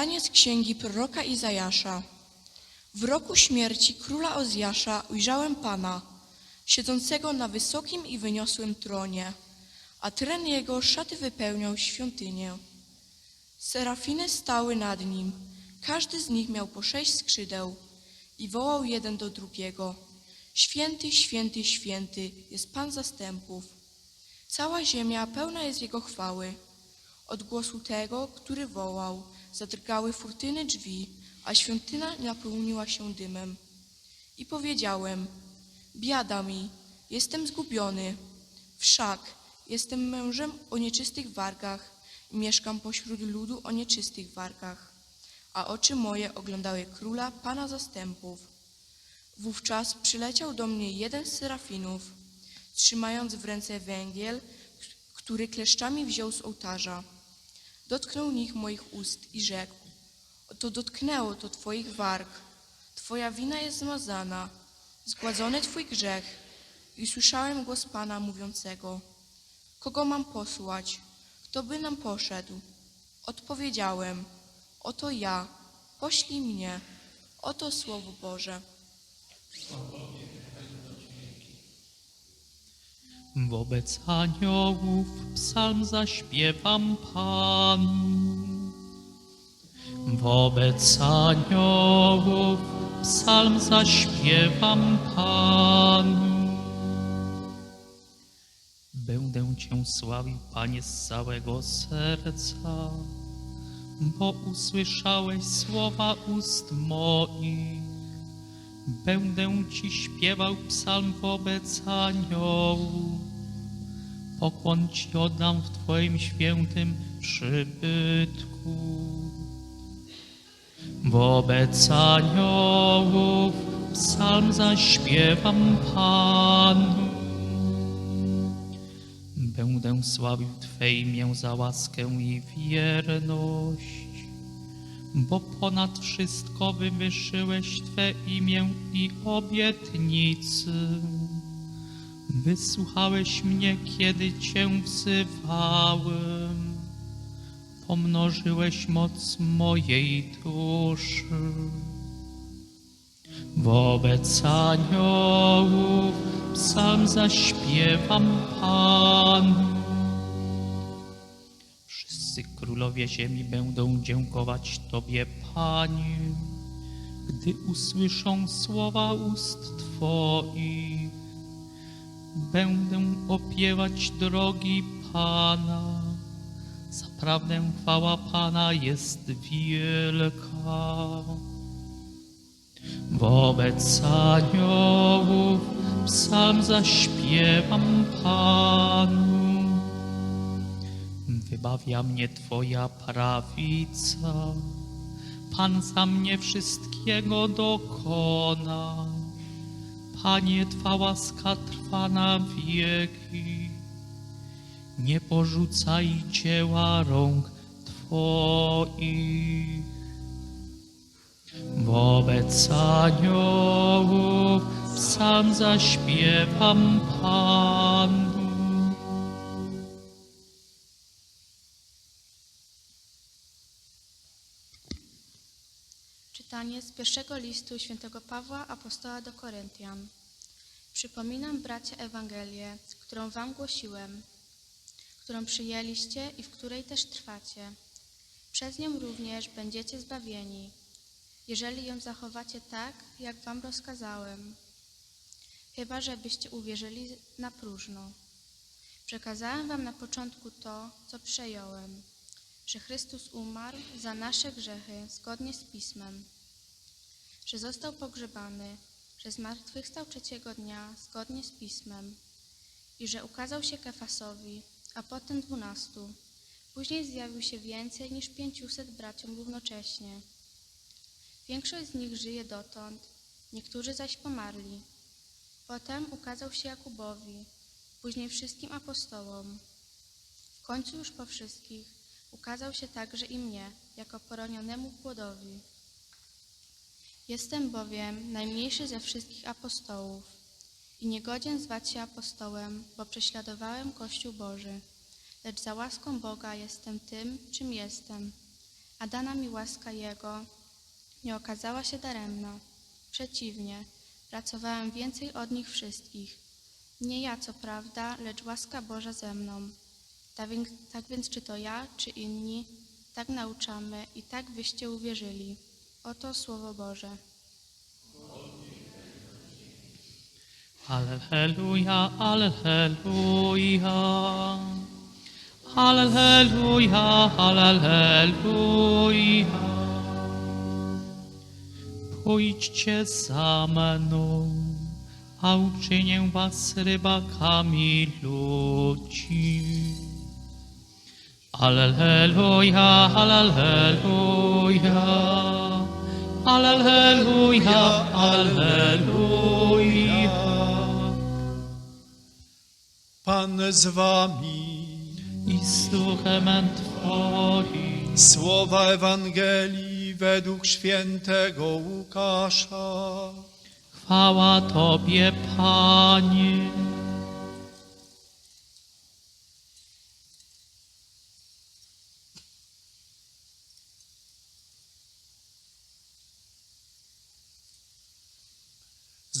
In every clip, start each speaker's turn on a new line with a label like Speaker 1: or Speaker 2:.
Speaker 1: Czytanie z księgi proroka Izajasza. W roku śmierci króla Ozjasza ujrzałem Pana, siedzącego na wysokim i wyniosłym tronie, a tren jego szaty wypełniał świątynię. Serafiny stały nad nim, każdy z nich miał po sześć skrzydeł i wołał jeden do drugiego. Święty, święty, święty jest Pan zastępów. Cała ziemia pełna jest Jego chwały. Od głosu tego, który wołał, zadrgały furtyny drzwi, a świątynia napełniła się dymem. I powiedziałem, biada mi, jestem zgubiony. Wszak jestem mężem o nieczystych wargach i mieszkam pośród ludu o nieczystych wargach. A oczy moje oglądały króla, pana zastępów. Wówczas przyleciał do mnie jeden z serafinów, trzymając w ręce węgiel, który kleszczami wziął z ołtarza. Dotknął nich moich ust i rzekł, oto dotknęło to twoich warg, twoja wina jest zmazana, zgładzony twój grzech. I słyszałem głos Pana mówiącego, kogo mam posłać, kto by nam poszedł? Odpowiedziałem, oto ja, poślij mnie, oto Słowo Boże.
Speaker 2: Wobec aniołów psalm zaśpiewam Panu. Wobec aniołów psalm zaśpiewam Panu. Będę Cię sławił, Panie, z całego serca, bo usłyszałeś słowa ust moich. Będę Ci śpiewał psalm wobec aniołów. Pokłon Ci oddam w Twoim świętym przybytku. Wobec aniołów psalm zaśpiewam Panu. Będę sławił Twe imię za łaskę i wierność bo ponad wszystko wywyższyłeś Twe imię i obietnicy. Wysłuchałeś mnie, kiedy Cię wzywałem. Pomnożyłeś moc mojej duszy. Wobec aniołów psalm zaśpiewam Panu. Wszyscy królowie ziemi będą dziękować Tobie, Panie, gdy usłyszą słowa ust Twoich. Będę opiewać drogi Pana. Zaprawdę chwała Pana jest wielka. Wobec aniołów psalm zaśpiewam Panu. Wybawia mnie Twoja prawica. Pan za mnie wszystkiego dokona. Panie, Twa łaska trwa na wieki. Nie porzucaj dzieła rąk Twoich. Wobec aniołów psalm zaśpiewam Panu.
Speaker 3: Czytanie z pierwszego listu świętego Pawła Apostoła do Koryntian. Przypominam, bracia, Ewangelię, którą wam głosiłem, którą przyjęliście i w której też trwacie. Przez nią również będziecie zbawieni, jeżeli ją zachowacie tak, jak wam rozkazałem. Chyba, żebyście uwierzyli na próżno. Przekazałem wam na początku to, co przejąłem, że Chrystus umarł za nasze grzechy zgodnie z Pismem, że został pogrzebany, że zmartwychwstał trzeciego dnia zgodnie z Pismem i że ukazał się Kefasowi, a potem dwunastu. Później zjawił się więcej niż pięciuset braciom równocześnie. Większość z nich żyje dotąd, niektórzy zaś pomarli. Potem ukazał się Jakubowi, później wszystkim apostołom. W końcu już po wszystkich ukazał się także i mnie, jako poronionemu płodowi. Jestem bowiem najmniejszy ze wszystkich apostołów i niegodzien zwać się apostołem, bo prześladowałem Kościół Boży, lecz za łaską Boga jestem tym, czym jestem, a dana mi łaska Jego nie okazała się daremna. Przeciwnie, pracowałem więcej od nich wszystkich. Nie ja, co prawda, lecz łaska Boża ze mną. Tak więc, tak więc czy to ja, czy inni, tak nauczamy i tak wyście uwierzyli. Oto Słowo Boże.
Speaker 2: Alleluja, alleluja. Alleluja, alleluja. Pójdźcie za mną, a uczynię was rybakami ludzi. Alleluja, alleluja. Alleluja, alleluja.
Speaker 4: Pan z wami.
Speaker 2: I z duchem Twoim.
Speaker 4: Słowa Ewangelii według świętego Łukasza.
Speaker 2: Chwała Tobie, Panie.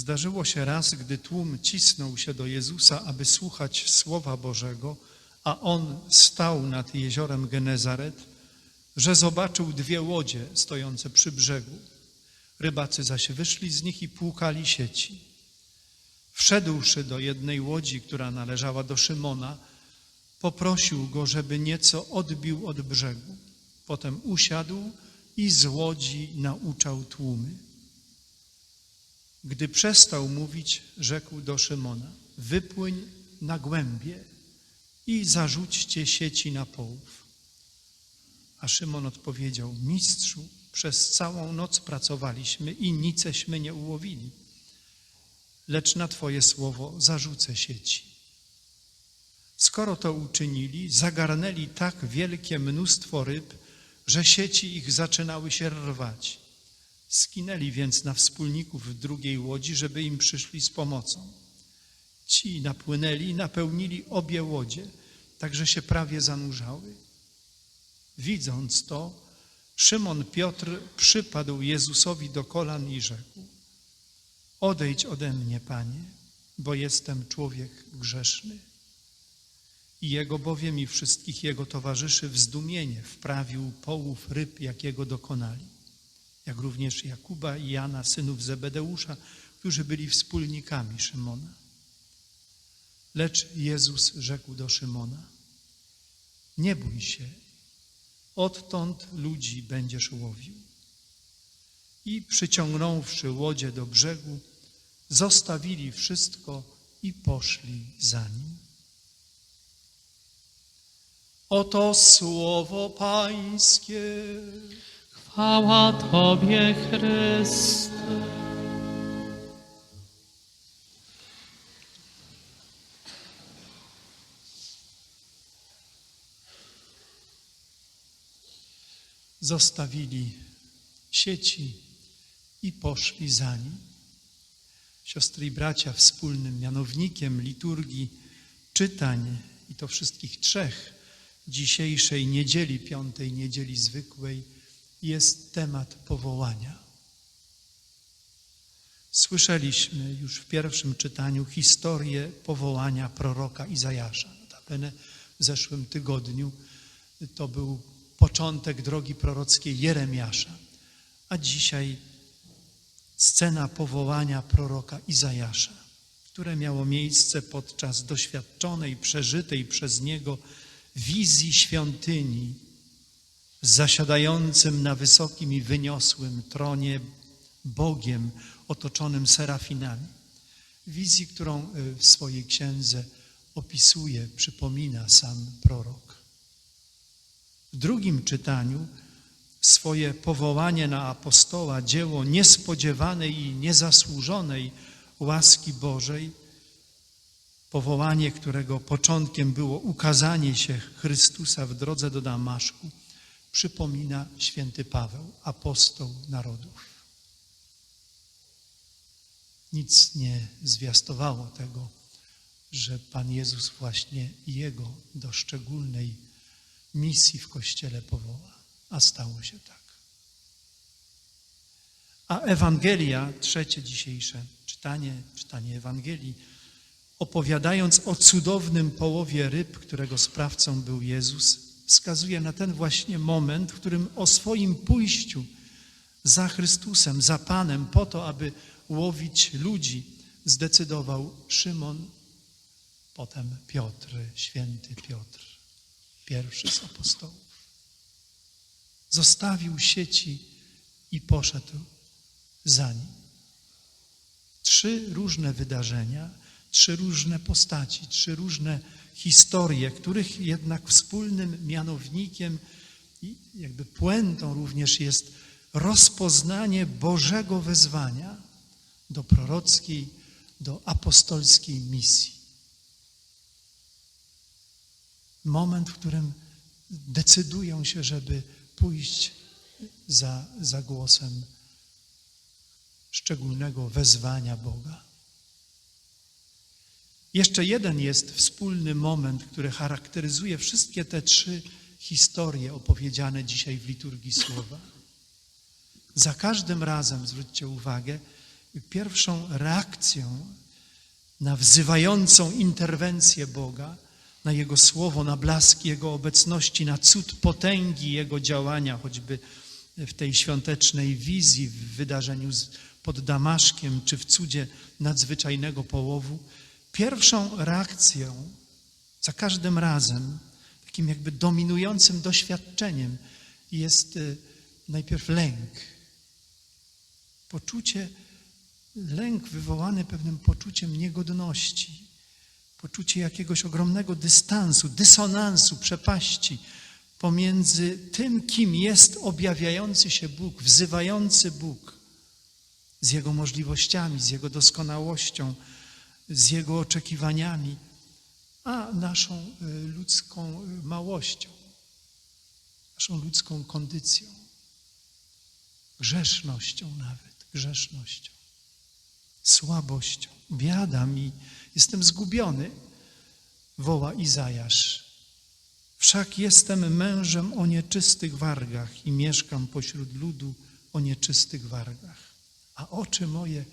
Speaker 4: Zdarzyło się raz, gdy tłum cisnął się do Jezusa, aby słuchać Słowa Bożego, a On stał nad jeziorem Genezaret, że zobaczył dwie łodzie stojące przy brzegu. Rybacy zaś wyszli z nich i płukali sieci. Wszedłszy do jednej łodzi, która należała do Szymona, poprosił go, żeby nieco odbił od brzegu. Potem usiadł i z łodzi nauczał tłumy. Gdy przestał mówić, rzekł do Szymona: Wypłyń na głębie i zarzućcie sieci na połów. A Szymon odpowiedział: Mistrzu, przez całą noc pracowaliśmy i niceśmy nie ułowili, lecz na Twoje słowo zarzucę sieci. Skoro to uczynili, zagarnęli tak wielkie mnóstwo ryb, że sieci ich zaczynały się rwać. Skinęli więc na wspólników w drugiej łodzi, żeby im przyszli z pomocą. Ci napłynęli i napełnili obie łodzie, tak że się prawie zanurzały. Widząc to, Szymon Piotr przypadł Jezusowi do kolan i rzekł: Odejdź ode mnie, panie, bo jestem człowiek grzeszny. I jego bowiem i wszystkich jego towarzyszy w zdumienie wprawił połów ryb, jakiego dokonali jak również Jakuba i Jana, synów Zebedeusza, którzy byli wspólnikami Szymona. Lecz Jezus rzekł do Szymona: Nie bój się, odtąd ludzi będziesz łowił. I przyciągnąwszy łodzie do brzegu, zostawili wszystko i poszli za nim. Oto słowo Pańskie.
Speaker 2: Chwała Tobie, Chryste.
Speaker 4: zostawili sieci i poszli za nim. Siostry i bracia, wspólnym mianownikiem liturgii czytań i to wszystkich trzech dzisiejszej niedzieli, piątej niedzieli zwykłej jest temat powołania. Słyszeliśmy już w pierwszym czytaniu historię powołania proroka Izajasza. Notabene w zeszłym tygodniu to był początek drogi prorockiej Jeremiasza, a dzisiaj scena powołania proroka Izajasza, które miało miejsce podczas doświadczonej, przeżytej przez niego wizji świątyni zasiadającym na wysokim i wyniosłym tronie Bogiem otoczonym serafinami. Wizji, którą y, w swojej księdze opisuje, przypomina sam prorok. W drugim czytaniu swoje powołanie na apostoła, dzieło niespodziewanej i niezasłużonej łaski Bożej, powołanie, którego początkiem było ukazanie się Chrystusa w drodze do Damaszku, przypomina święty Paweł, apostoł narodów. Nic nie zwiastowało tego, że Pan Jezus właśnie jego do szczególnej misji w Kościele powoła. a stało się tak. A Ewangelia, trzecie dzisiejsze czytanie, czytanie Ewangelii, opowiadając o cudownym połowie ryb, którego sprawcą był Jezus, wskazuje na ten właśnie moment, w którym o swoim pójściu za Chrystusem, za Panem, po to, aby łowić ludzi, zdecydował Szymon, potem Piotr, święty Piotr, pierwszy z apostołów. Zostawił sieci i poszedł za nim. Trzy różne wydarzenia, trzy różne postaci, trzy różne historie, których jednak wspólnym mianownikiem i jakby puentą również jest rozpoznanie Bożego wezwania do prorockiej, do apostolskiej misji. Moment, w którym decydują się, żeby pójść za, za głosem szczególnego wezwania Boga. Jeszcze jeden jest wspólny moment, który charakteryzuje wszystkie te trzy historie opowiedziane dzisiaj w liturgii słowa. Za każdym razem, zwróćcie uwagę, pierwszą reakcją na wzywającą interwencję Boga, na Jego słowo, na blask Jego obecności, na cud potęgi Jego działania, choćby w tej świątecznej wizji, w wydarzeniu pod Damaszkiem, czy w cudzie nadzwyczajnego połowu, pierwszą reakcją za każdym razem, takim jakby dominującym doświadczeniem jest y, najpierw lęk. Poczucie, lęk wywołany pewnym poczuciem niegodności, poczucie jakiegoś ogromnego dystansu, dysonansu, przepaści pomiędzy tym, kim jest objawiający się Bóg, wzywający Bóg z Jego możliwościami, z Jego doskonałością, z Jego oczekiwaniami, a naszą y, ludzką y, małością, naszą ludzką kondycją, grzesznością nawet, grzesznością, słabością. Biada mi, jestem zgubiony, woła Izajasz. Wszak jestem mężem o nieczystych wargach i mieszkam pośród ludu o nieczystych wargach. A oczy moje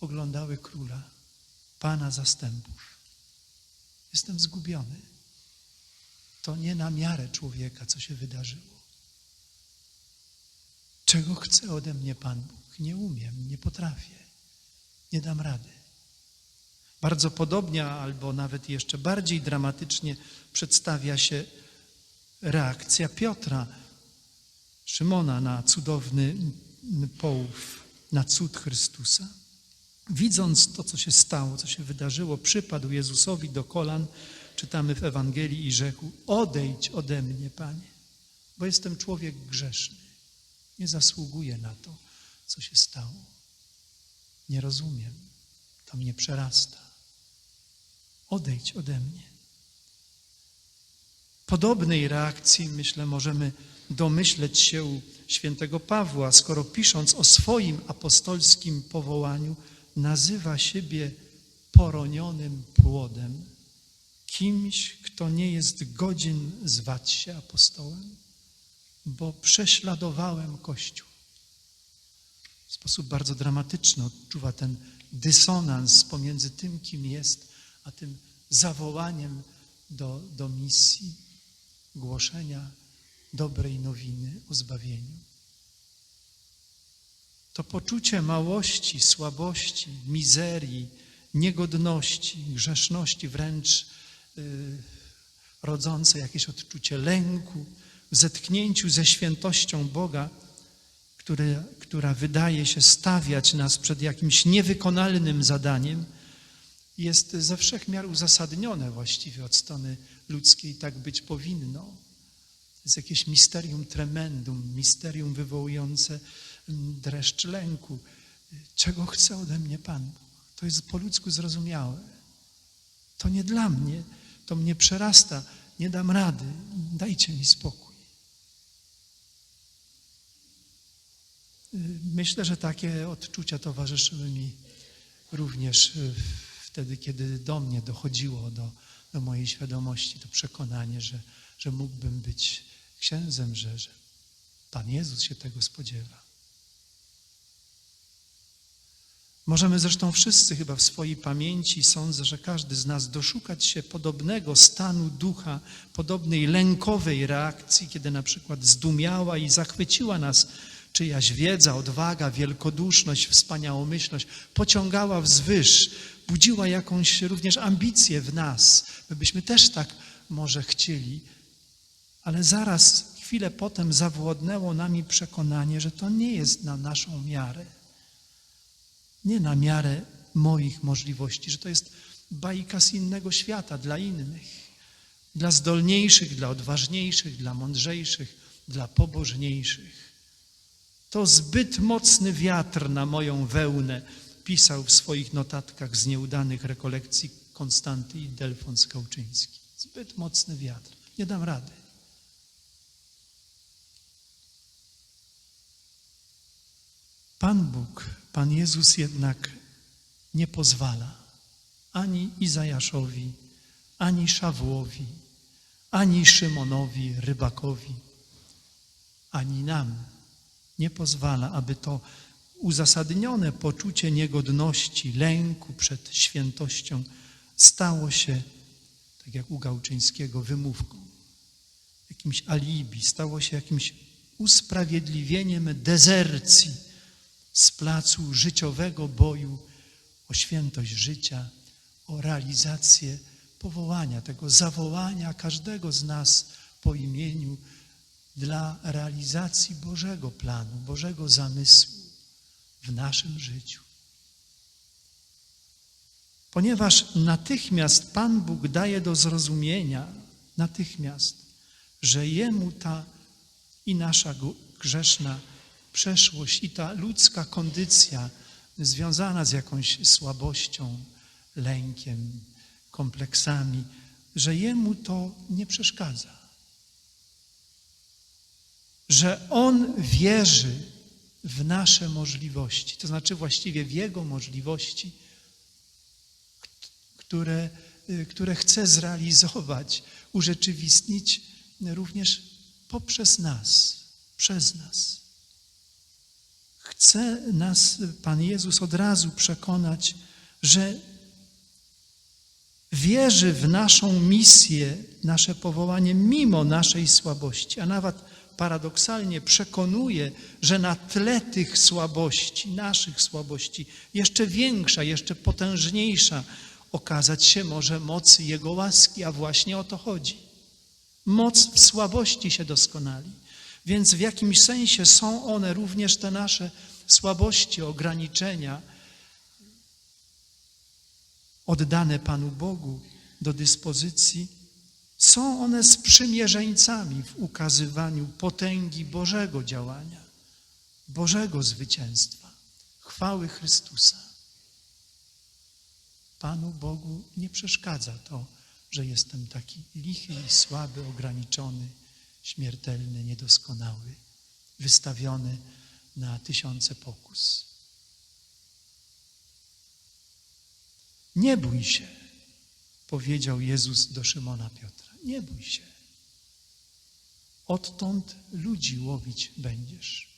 Speaker 4: oglądały króla, Pana zastępów. Jestem zgubiony. To nie na miarę człowieka, co się wydarzyło. Czego chce ode mnie Pan Bóg? Nie umiem, nie potrafię, nie dam rady. Bardzo podobnie, albo nawet jeszcze bardziej dramatycznie przedstawia się reakcja Piotra, Szymona na cudowny połów, na cud Chrystusa. Widząc to, co się stało, co się wydarzyło, przypadł Jezusowi do kolan, czytamy w Ewangelii i rzekł: Odejdź ode mnie, Panie, bo jestem człowiek grzeszny. Nie zasługuję na to, co się stało. Nie rozumiem, to mnie przerasta. Odejdź ode mnie. Podobnej reakcji, myślę, możemy domyśleć się u świętego Pawła, skoro pisząc o swoim apostolskim powołaniu, nazywa siebie poronionym płodem, kimś, kto nie jest godzien zwać się apostołem, bo prześladowałem Kościół. W sposób bardzo dramatyczny odczuwa ten dysonans pomiędzy tym, kim jest, a tym zawołaniem do, do misji głoszenia dobrej nowiny o zbawieniu. To poczucie małości, słabości, mizerii, niegodności, grzeszności, wręcz yy, rodzące jakieś odczucie lęku, w zetknięciu ze świętością Boga, który, która wydaje się stawiać nas przed jakimś niewykonalnym zadaniem, jest ze wszech miar uzasadnione właściwie od strony ludzkiej, tak być powinno. Jest jakieś misterium tremendum, misterium wywołujące dreszcz lęku. Czego chce ode mnie Pan? To jest po ludzku zrozumiałe. To nie dla mnie, to mnie przerasta, nie dam rady, dajcie mi spokój. Myślę, że takie odczucia towarzyszyły mi również wtedy, kiedy do mnie dochodziło, do, do mojej świadomości, to przekonanie, że, że mógłbym być księdzem, że, że Pan Jezus się tego spodziewa. Możemy zresztą wszyscy chyba w swojej pamięci, sądzę, że każdy z nas doszukać się podobnego stanu ducha, podobnej lękowej reakcji, kiedy na przykład zdumiała i zachwyciła nas czyjaś wiedza, odwaga, wielkoduszność, wspaniałomyślność, pociągała wzwyż, budziła jakąś również ambicję w nas. My byśmy też tak może chcieli, ale zaraz, chwilę potem zawładnęło nami przekonanie, że to nie jest na naszą miarę nie na miarę moich możliwości, że to jest bajka z innego świata dla innych, dla zdolniejszych, dla odważniejszych, dla mądrzejszych, dla pobożniejszych. To zbyt mocny wiatr na moją wełnę, pisał w swoich notatkach z nieudanych rekolekcji Konstanty i Delfon Skałczyński. Zbyt mocny wiatr. Nie dam rady. Pan Bóg, Pan Jezus jednak nie pozwala ani Izajaszowi, ani Szawłowi, ani Szymonowi, Rybakowi, ani nam nie pozwala, aby to uzasadnione poczucie niegodności, lęku przed świętością stało się, tak jak u Gałczyńskiego, wymówką, jakimś alibi, stało się jakimś usprawiedliwieniem dezercji z placu życiowego boju o świętość życia, o realizację powołania, tego zawołania każdego z nas po imieniu dla realizacji Bożego planu, Bożego zamysłu w naszym życiu. Ponieważ natychmiast Pan Bóg daje do zrozumienia, natychmiast, że Jemu ta i nasza grzeszna przeszłość i ta ludzka kondycja związana z jakąś słabością, lękiem, kompleksami, że Jemu to nie przeszkadza. Że On wierzy w nasze możliwości, to znaczy właściwie w Jego możliwości, które, które chce zrealizować, urzeczywistnić również poprzez nas, przez nas. Chce nas Pan Jezus od razu przekonać, że wierzy w naszą misję, nasze powołanie mimo naszej słabości, a nawet paradoksalnie przekonuje, że na tle tych słabości, naszych słabości, jeszcze większa, jeszcze potężniejsza okazać się może moc Jego łaski, a właśnie o to chodzi. Moc w słabości się doskonali. Więc w jakimś sensie są one również te nasze słabości, ograniczenia oddane Panu Bogu do dyspozycji. Są one sprzymierzeńcami w ukazywaniu potęgi Bożego działania, Bożego zwycięstwa, chwały Chrystusa. Panu Bogu nie przeszkadza to, że jestem taki lichy i słaby, ograniczony, śmiertelny, niedoskonały, wystawiony na tysiące pokus. Nie bój się, powiedział Jezus do Szymona Piotra. Nie bój się. Odtąd ludzi łowić będziesz.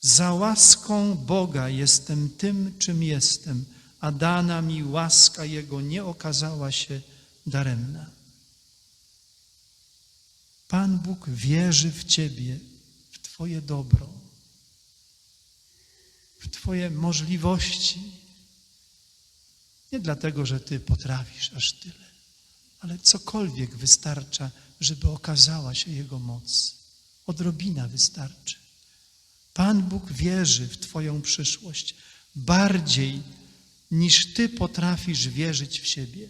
Speaker 4: Za łaską Boga jestem tym, czym jestem, a dana mi łaska Jego nie okazała się daremna. Pan Bóg wierzy w Ciebie, w Twoje dobro, w Twoje możliwości. Nie dlatego, że Ty potrafisz aż tyle, ale cokolwiek wystarcza, żeby okazała się Jego moc. Odrobina wystarczy. Pan Bóg wierzy w Twoją przyszłość bardziej niż Ty potrafisz wierzyć w siebie,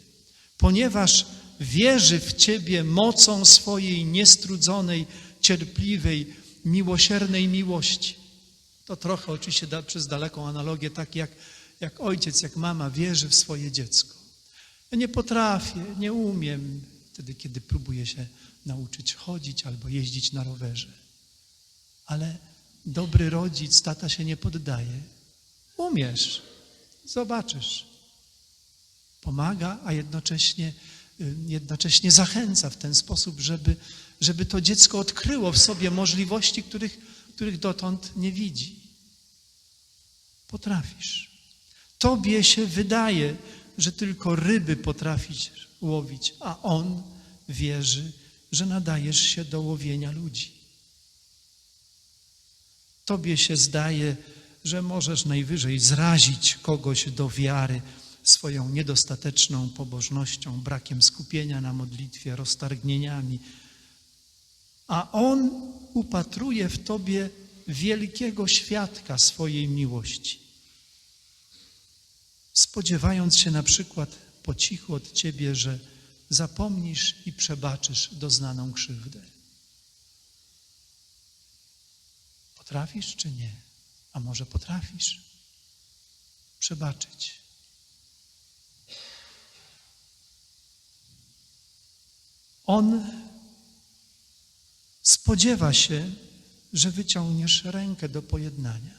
Speaker 4: ponieważ wierzy w Ciebie mocą swojej niestrudzonej, cierpliwej, miłosiernej miłości. To trochę oczywiście da, przez daleką analogię, tak jak, jak ojciec, jak mama wierzy w swoje dziecko. Ja nie potrafię, nie umiem, wtedy kiedy próbuję się nauczyć chodzić albo jeździć na rowerze. Ale dobry rodzic, tata się nie poddaje. Umiesz, zobaczysz. Pomaga, a jednocześnie jednocześnie zachęca w ten sposób, żeby, żeby to dziecko odkryło w sobie możliwości, których, których dotąd nie widzi. Potrafisz. Tobie się wydaje, że tylko ryby potrafisz łowić, a on wierzy, że nadajesz się do łowienia ludzi. Tobie się zdaje, że możesz najwyżej zrazić kogoś do wiary swoją niedostateczną pobożnością, brakiem skupienia na modlitwie, roztargnieniami, a on upatruje w tobie wielkiego świadka swojej miłości. Spodziewając się na przykład po cichu od ciebie, że zapomnisz i przebaczysz doznaną krzywdę. Potrafisz czy nie? A może potrafisz przebaczyć? On spodziewa się, że wyciągniesz rękę do pojednania.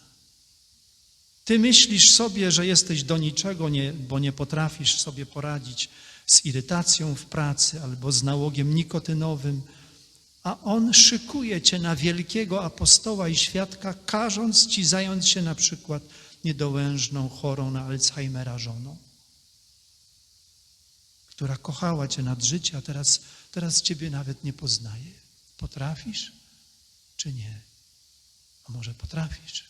Speaker 4: Ty myślisz sobie, że jesteś do niczego, nie, bo nie potrafisz sobie poradzić z irytacją w pracy albo z nałogiem nikotynowym, a on szykuje cię na wielkiego apostoła i świadka, każąc ci zająć się na przykład niedołężną, chorą na Alzheimera żoną, która kochała cię nad życie, a teraz, teraz ciebie nawet nie poznaje. Potrafisz czy nie? A może potrafisz?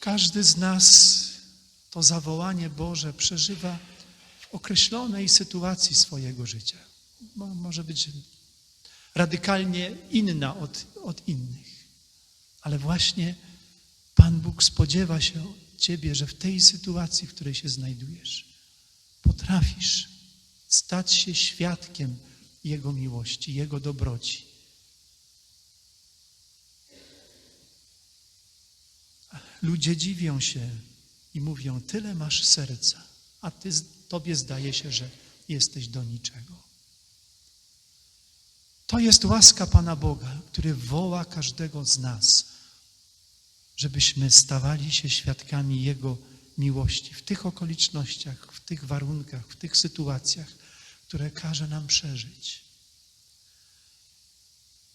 Speaker 4: Każdy z nas to zawołanie Boże przeżywa w określonej sytuacji swojego życia. Mo- Może być radykalnie inna od, od innych, ale właśnie Pan Bóg spodziewa się Ciebie, że w tej sytuacji, w której się znajdujesz, potrafisz stać się świadkiem Jego miłości, Jego dobroci. Ludzie dziwią się i mówią, tyle masz serca, a ty, tobie zdaje się, że jesteś do niczego. To jest łaska Pana Boga, który woła każdego z nas, żebyśmy stawali się świadkami Jego miłości w tych okolicznościach, w tych warunkach, w tych sytuacjach, które każe nam przeżyć.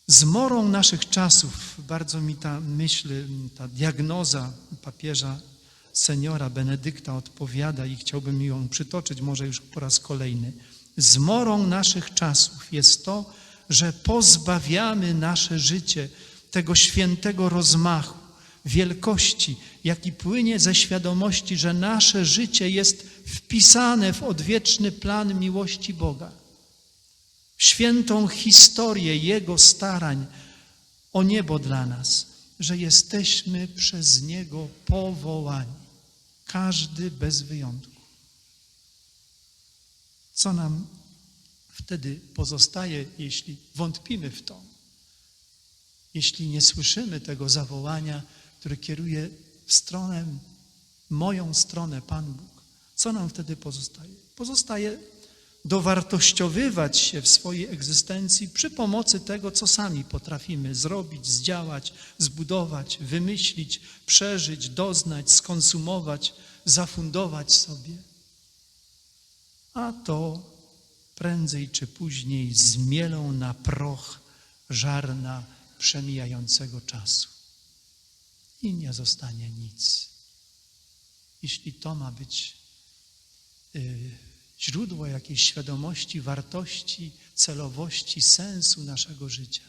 Speaker 4: Zmorą naszych czasów, bardzo mi ta myśl, ta diagnoza papieża seniora Benedykta odpowiada i chciałbym ją przytoczyć może już po raz kolejny. Zmorą naszych czasów jest to, że pozbawiamy nasze życie tego świętego rozmachu, wielkości, jaki płynie ze świadomości, że nasze życie jest wpisane w odwieczny plan miłości Boga w świętą historię Jego starań o niebo dla nas, że jesteśmy przez Niego powołani. Każdy bez wyjątku. Co nam wtedy pozostaje, jeśli wątpimy w to? Jeśli nie słyszymy tego zawołania, które kieruje w stronę, moją stronę Pan Bóg, co nam wtedy pozostaje? Pozostaje dowartościowywać się w swojej egzystencji przy pomocy tego, co sami potrafimy zrobić, zdziałać, zbudować, wymyślić, przeżyć, doznać, skonsumować, zafundować sobie. A to prędzej czy później zmielą na proch żarna przemijającego czasu. I nie zostanie nic. Jeśli to ma być yy, źródło jakiejś świadomości, wartości, celowości, sensu naszego życia,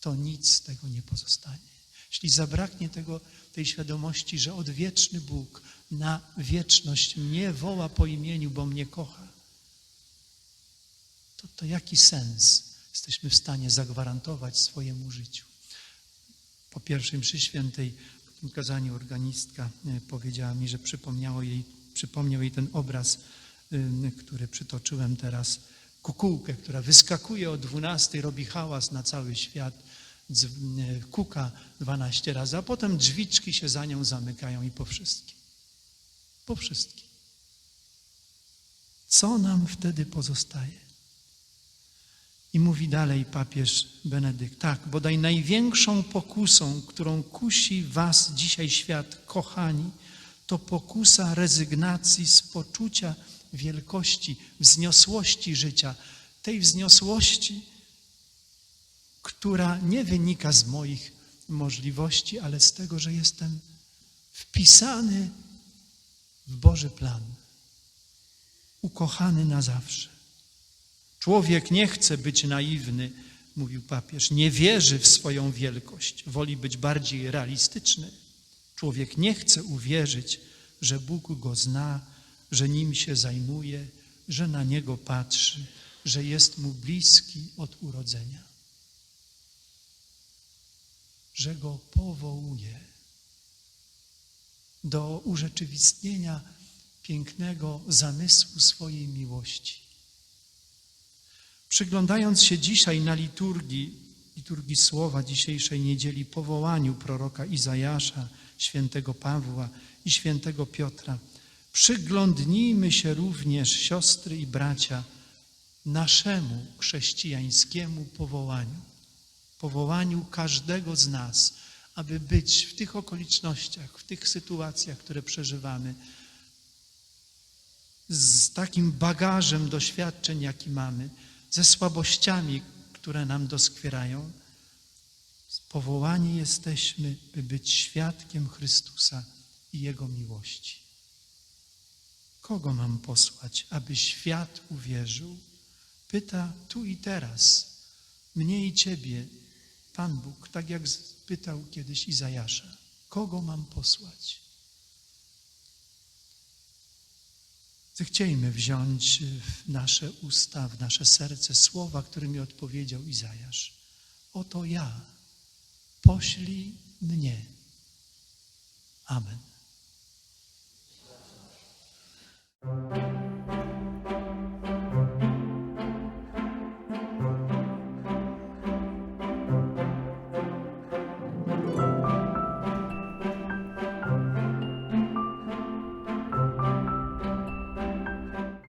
Speaker 4: to nic z tego nie pozostanie. Jeśli zabraknie tego, tej świadomości, że odwieczny Bóg na wieczność mnie woła po imieniu, bo mnie kocha, to, to jaki sens jesteśmy w stanie zagwarantować swojemu życiu? Po pierwszej mszy świętej, tym kazaniu organistka e, powiedziała mi, że przypomniało jej, przypomniał jej ten obraz y, który przytoczyłem teraz, kukułkę, która wyskakuje o 12, robi hałas na cały świat, y, kuka 12 razy, a potem drzwiczki się za nią zamykają i po wszystkim. Po wszystkim. Co nam wtedy pozostaje? I mówi dalej papież Benedykt, tak, bodaj największą pokusą, którą kusi was dzisiaj świat, kochani, to pokusa rezygnacji z poczucia wielkości, wzniosłości życia, tej wzniosłości, która nie wynika z moich możliwości, ale z tego, że jestem wpisany w Boży plan, ukochany na zawsze. Człowiek nie chce być naiwny, mówił papież, nie wierzy w swoją wielkość, woli być bardziej realistyczny. Człowiek nie chce uwierzyć, że Bóg go zna, że nim się zajmuje, że na niego patrzy, że jest mu bliski od urodzenia, że go powołuje do urzeczywistnienia pięknego zamysłu swojej miłości. Przyglądając się dzisiaj na liturgii, liturgii słowa dzisiejszej niedzieli, powołaniu proroka Izajasza, świętego Pawła i świętego Piotra, przyglądnijmy się również, siostry i bracia, naszemu chrześcijańskiemu powołaniu, powołaniu każdego z nas, aby być w tych okolicznościach, w tych sytuacjach, które przeżywamy, z takim bagażem doświadczeń, jaki mamy, ze słabościami, które nam doskwierają. Powołani jesteśmy, by być świadkiem Chrystusa i Jego miłości. Kogo mam posłać, aby świat uwierzył? Pyta tu i teraz, mnie i Ciebie, Pan Bóg, tak jak pytał kiedyś Izajasza. Kogo mam posłać? Zechciejmy wziąć y, w nasze usta, w nasze serce słowa, którymi odpowiedział Izajasz. Oto ja, poślij mnie. Amen.